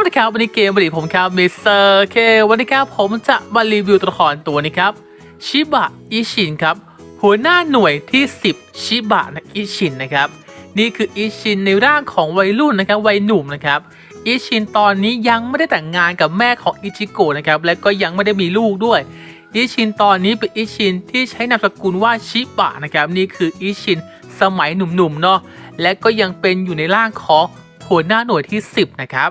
วัสดีครับวันนี้เกมบริผมครับมิสเตอร์เควันนี้ครับผมจะมารีวิวตัวละครตัวนี้ครับชิบะอิชินครับหัวหน้าหน่วยที่ 10 ชิบะนะอิชินนะครับนี่คืออิชินในร่างของวัยรุ่นนะครับวัยหนุ่มนะครับอิชินตอนนี้ยังไม่ได้แต่งงานกับแม่ของอิจิโกะนะครับและก็ยังไม่ได้มีลูกด้วยอิชินตอนนี้เป็นอิชินที่ใช้นามสกุลว่าชิบะนะครับนี่คืออิชินสมัยหนุ่มๆเนาะและก็ยังเป็นอยู่ในร่างของหัวหน้าหน่วยที่ 10 นะครับ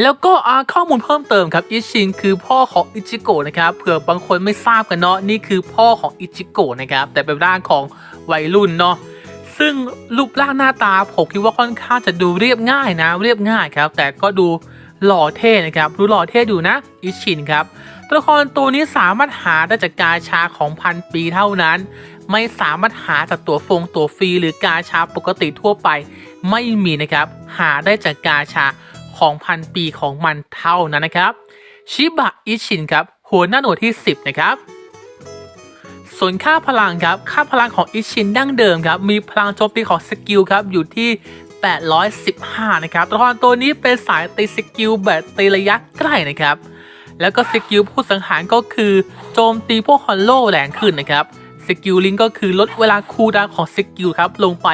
แล้วก็อาข้อมูลเพิ่มเติมครับอิชินคือพ่อของอิจิโกะนะครับเผื่อบางคนไม่ทราบกันเนาะนี่คือพ่อของอิจิโกะนะครับแต่เป็นร่างของวัยรุ่นเนาะซึ่งรูปร่างหน้าตาผมคิดว่าค่อนข้างจะดูเรียบง่ายนะ เรียบง่ายครับ แต่ก็ดูหล่อเท่นะครับดูหล่อเท่ดูนะอิชินครับตัวละครตัวนี้สามารถหาได้จากกาชาของพันปีเท่านั้น ไม่สามารถหาจากตัวฟงตัวฟรีหรือกาชาปกติทั่วไป ไม่มีนะครับหาได้จากกาชา ของพันปีของมันเท่านั้นนะครับชิบะอิชินครับหัวหน้าหน่วยที่ 10 นะครับส่วนค่าพลังครับ ค่าพลังของอิชินดั้งเดิมครับ มีพลังโจมตีของสกิลครับอยู่ที่ 815 นะครับ ตัวละครตัวนี้เป็นสายตีสกิลแบบตีระยะใกล้นะครับ แล้วก็สกิลผู้สังหารก็คือโจมตีพวกฮอลโลแรงขึ้นนะครับ สกิลลิงก็คือลดเวลาคูลดาวของสกิลครับลงไป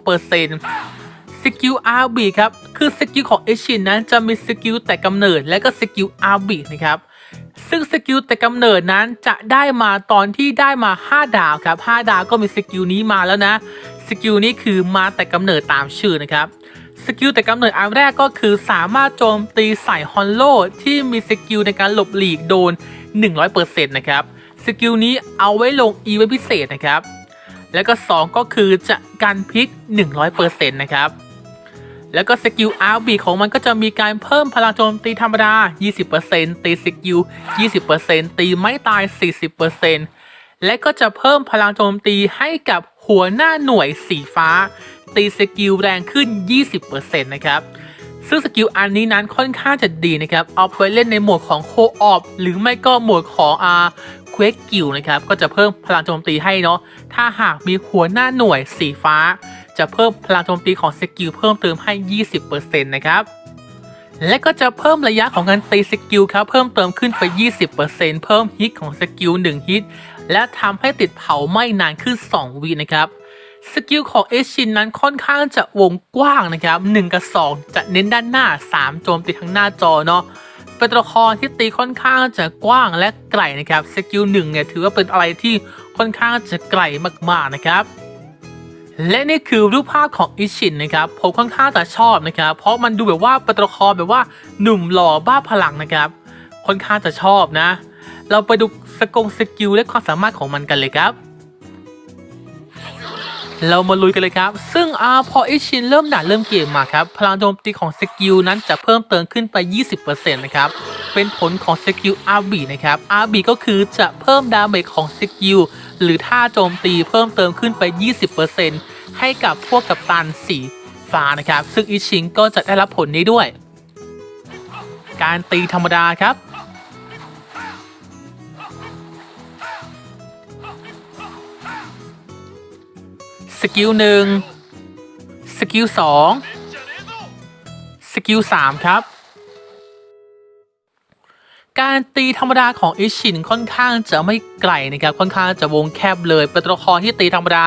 12% สกิลอาร์บีครับ คือสกิลของเอชินนั้นจะมีสกิลแต่กำเนิดและก็สกิลอาร์บีนะครับ ซึ่งสกิลแต่กำเนิดนั้นจะได้มาตอนที่ได้มา 5 ดาวครับ 5 ดาวก็มีสกิลนี้มาแล้วนะ สกิลนี้คือมาแต่กำเนิดตามชื่อนะครับ สกิลแต่กำเนิดอันแรกก็คือสามารถโจมตีใส่ฮอนโลที่มีสกิลในการหลบหลีกโดน 100%นะครับ สกิลนี้เอาไว้ลงอีเวนต์พิเศษนะครับแล้วก็ 2 ก็คือจะกันพิษ 100%นะครับ แล้วก็สกิลอาร์บีของมันก็จะมีการเพิ่มพลังโจมตีธรรมดา 20%ตีสกิล 20%ตีไม่ตาย 40%และก็จะเพิ่มพลังโจมตีให้กับหัวหน้าหน่วยสีฟ้า ตีสกิลแรงขึ้น 20%นะครับซึ่งสกิลอันนี้นั้นค่อนข้างจะดีนะครับ เอาไปเล่นในโหมดของโคออฟหรือไม่ก็โหมดของอาเควกกิลนะครับ ก็จะเพิ่มพลังโจมตีให้เนาะ ถ้าหากมีหัวหน้าหน่วยสีฟ้า จะเพิ่มพลังโจมตีของสกิลเพิ่มเติมให้ 20%นะครับและก็จะเพิ่มระยะของการตีสกิลครับเพิ่มเติมขึ้นไป 20%เพิ่มฮิตของสกิล1ฮิตและทำให้ติดเผาไหม้นานขึ้น 2วินะครับสกิลของเอชินนั้นค่อนข้างจะวงกว้างนะครับ 1 กับ 2 จะเน้นด้านหน้า 3 โจมตีทั้งหน้าจอเนาะเป็นตัวละครที่ตีค่อนข้างจะกว้างและไกลนะครับสกิลหนึ่งเนี่ยถือว่าเป็นอะไรที่ค่อนข้างจะไกลมากๆนะครับ และนี่คือรูปภาพของอิชินนะครับผมค่อนข้างจะชอบนะครับเพราะมันดูแบบว่าป็นตัวละครแบบว่าหนุ่มหล่อบ้าพลังนะครับ ค่อนข้างจะชอบนะ เราไปดูสกงสกิลและความสามารถของมันกันเลยครับเรามาลุยกันเลยครับ ซึ่งอาพออิชินเริ่มด่าเริ่มเกมมาครับ พลังโจมตีของสกิลนั้นจะเพิ่มเติมขึ้นไป 20%นะครับ เป็นผลของสกิลอาร์บีนะครับอาร์บีก็คือจะเพิ่มดาเมจของสกิล หรือท่าโจมตีเพิ่มเติมขึ้นไป 20%ให้กับพวกกัปตันสีฟ้านะครับ ซึ่งอิชินก็จะได้รับผลนี้ด้วย การตีธรรมดาครับ สกิลหนึ่งสกิลสองสกิลสามครับ การตีธรรมดาของอิชินค่อนข้างจะไม่ไกลนะครับค่อนข้างจะวงแคบเลยเป็นตัวละครที่ตีธรรมดา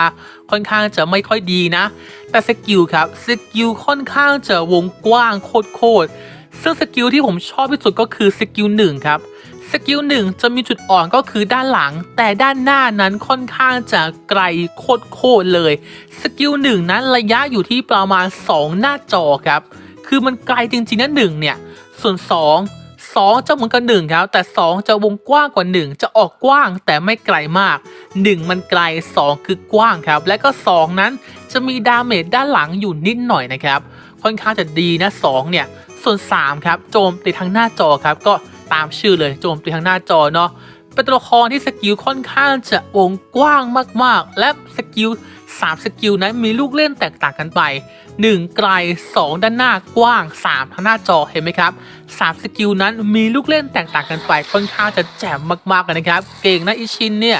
ค่อนข้างจะไม่ค่อยดีนะ แต่สกิลครับสกิลค่อนข้างจะวงกว้างโคตรๆซึ่งสกิลที่ผมชอบที่สุดก็คือสกิลหนึ่งครับสกิลหนึ่งจะมีจุดอ่อนก็คือด้านหลัง แต่ด้านหน้านั้นค่อนข้างจะไกลโคตรๆเลยสกิลหนึ่งนั้นระยะอยู่ที่ประมาณ 2 หน้าจอครับคือมันไกลจริงๆนะหนึ่งเนี่ยส่วน 2 2 จะเหมือนกับ1ครับแต่ 2 จะวงกว้างกว่า 1 จะออกกว้างแต่ไม่ไกลมาก 1 มันไกล 2 คือกว้างครับ และก็ 2 นั้นจะมีดาเมจด้านหลังอยู่นิดหน่อยนะครับ ค่อนข้างจะดีนะ 2 เนี่ย ส่วน 3 ครับ โจมตีทางหน้าจอครับ ก็ตามชื่อเลยโจมตีทางหน้าจอเนาะเป็นตัวละครที่สกิลค่อนข้างจะวงกว้างมากๆ และสกิล 3 สกิลนั้นมีลูกเล่นแตกต่างกันไป 1 ไกล 2 ด้านหน้ากว้าง 3ทางหน้าจอเห็นไหมครับ 3 สกิลนั้นมีลูกเล่นแตกต่างกันไปค่อนข้างจะแจ่มมากๆเลยนะครับ เก่งนะอิชินเนี่ย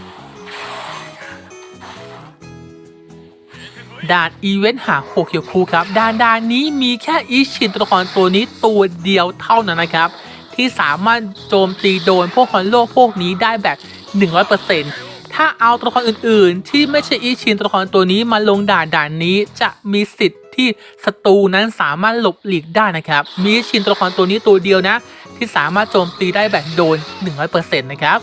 ด่านอีเวนต์หาโฮเคียวคูครับด่านด่านนี้มีแค่อิชินตัวละครตัวนี้ตัวเดียวเท่านั้นนะครับ ที่สามารถโจมตีโดนพวกฮอนโลพวกนี้ได้แบบ 100%ถ้าเอาตัวละครอื่น ๆ ที่ไม่ใช่อิชินตัวละครตัวนี้มาลงด่านด่านนี้จะมีสิทธิ์ที่ศัตรูนั้นสามารถหลบหลีกได้นะครับ มีอิชินตัวละครตัวนี้ตัวเดียวนะ ที่สามารถโจมตีได้แบบโดน 100%นะครับ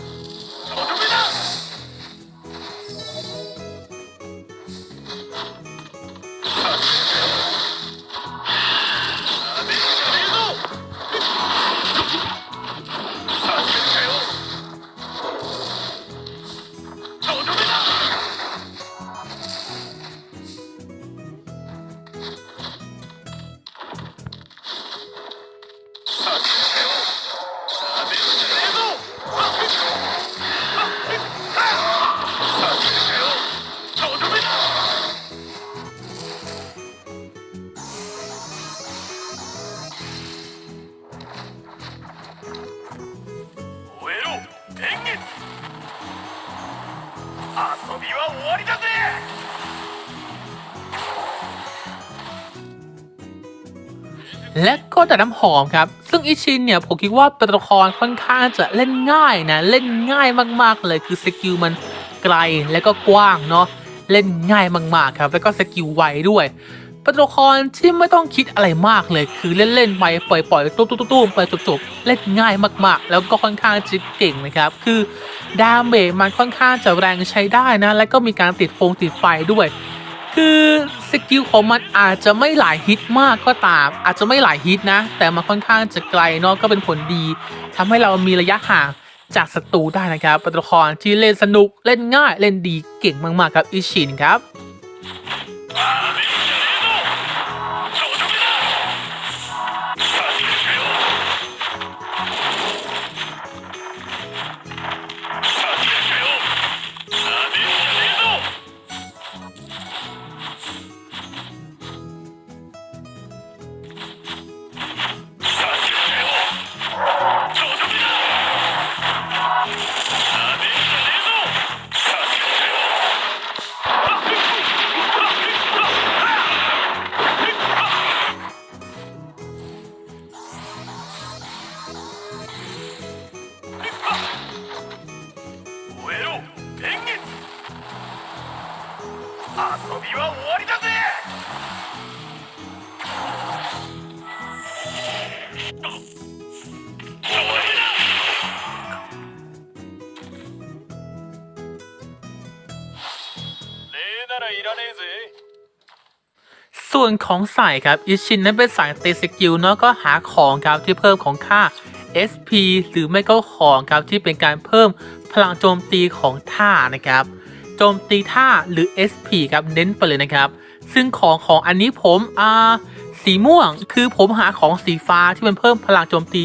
遊びは終わりだぜ และก็แต่น้ำหอมครับ ซึ่งอิชินเนี่ยผมคิดว่าเป็นตัวละครค่อนข้างจะเล่นง่ายนะ เล่นง่ายมากๆเลยคือสกิลมันไกลและก็กว้างเนาะเล่นง่ายมากๆครับ แล้วก็สกิลไวด้วย เป็นตัวละครที่ไม่ต้องคิดอะไรมากเลยคือเล่นๆไปปล่อยๆตุ้มๆไปจบๆเล่นง่ายมากๆ แล้วก็ค่อนข้างจะเก่งนะครับคือดาเมจมันค่อนข้างจะแรงใช้ได้นะ แล้วก็มีการติดฟงติดไฟด้วย คือสกิลของมันอาจจะไม่หลายฮิตมากก็ตาม อาจจะไม่หลายฮิตนะ แต่มันค่อนข้างจะไกลเนาะก็เป็นผลดีทำให้เรามีระยะห่างจากศัตรูได้นะครับเป็นตัวละครที่เล่นสนุกเล่นง่ายเล่นดีเก่งมากๆครับอิชินครับ ส่วนของใส่ครับอิชินนั้นเป็นสายตีสกิลเนาะก็หาของครับที่เพิ่มของค่า SP หรือไม่ก็ของครับที่เป็นการเพิ่มพลังโจมตีของท่านะครับโจมตีท่าหรือ SP ครับเน้นไปเลยนะครับ ซึ่งของของอันนี้ผมอ่าสีม่วงคือผมหาของสีฟ้าที่มันเพิ่มพลังโจมตี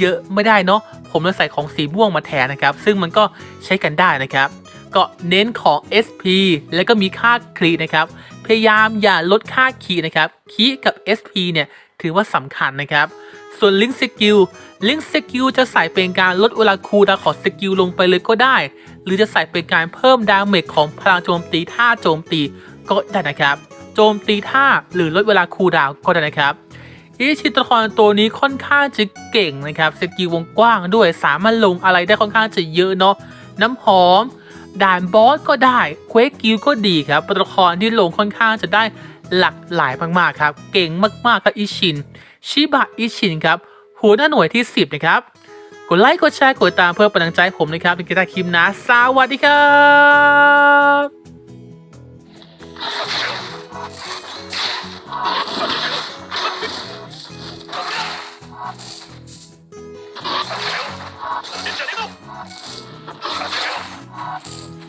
เยอะๆ ไม่ได้เนาะผมเลยใส่ของสีม่วงมาแทนนะครับ ซึ่งมันก็ใช้กันได้นะครับ ก็เน้นของ SP แล้วก็มีค่าคลีนะครับ พยายามอย่าลดค่าคีนะครับ คีกับ SP เนี่ยถือว่าสำคัญนะครับส่วนลิงก์สกิลลิงก์สกิลจะใส่เป็นการลดเวลาคูลดาวของสกิลลงไปเลยก็ได้ หรือจะใส่เป็นการเพิ่มดาเมจของพลังโจมตีท่าโจมตีก็ได้นะครับ โจมตีท่าหรือลดเวลาคูลดาวก็ได้นะครับอิชิตะครตัวนี้ค่อนข้างจะเก่งนะครับสกิลวงกว้างด้วยสามารถลงอะไรได้ค่อนข้างจะเยอะเนาะน้ำหอม ด่านบอสก็ได้เควกกิลก็ดีครับตัวละครที่ลงค่อนข้างจะได้หลากหลายมากๆครับ เก่งมากๆครับอิชิน ชิบะอิชินครับหัวหน้าหน่วยที่ 10 นะครับ กดไลค์กดแชร์กดติดตามเพื่อเป็นกำลังใจผมนะครับเป็นกีตาร์คิมนะสวัสดีครับ Bye.